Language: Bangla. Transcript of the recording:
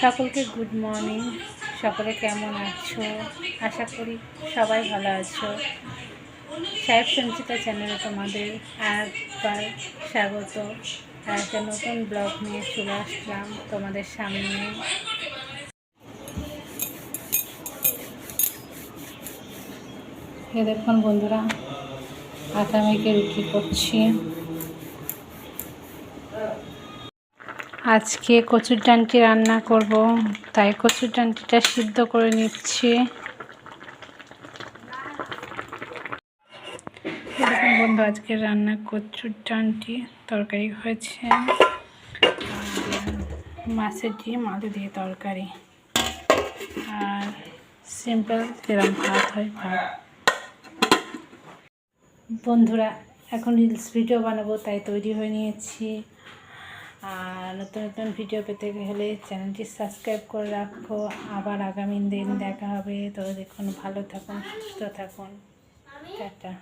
সকলকে গুড মর্নিং সকলে কেমন আছো? আশা করি সবাই ভালো আছো। সাহেব সঞ্চিতা চ্যানেলে তোমাদের একবার স্বাগত। একটা নতুন ব্লগ নিয়ে চলে আসলাম তোমাদের সামনে। এ দেখুন বন্ধুরা, আটা মেখে রুটি করছি। আজকে কচুর ডান্টি রান্না করব, তাই কচুর ডান্টিটা সিদ্ধ করে নিচ্ছি। বন্ধু, আজকে রান্না কচুর ডান্টি, তরকারি হয়েছে। মাছের ডিম, আলু দিয়ে তরকারি। আর সিম্পল যেরকম ভাত হয় ভাত। বন্ধুরা, এখন রিলস ভিডিও বানাবো, তাই তৈরি হয়ে নিয়েছি। আর নতুন নতুন ভিডিও পেতে গেলে চ্যানেলটি সাবস্ক্রাইব করে রাখো। আবার আগামী দিন দেখা হবে। তো দেখুন, ভালো থাকুন, সুস্থ থাকুন। টাটা।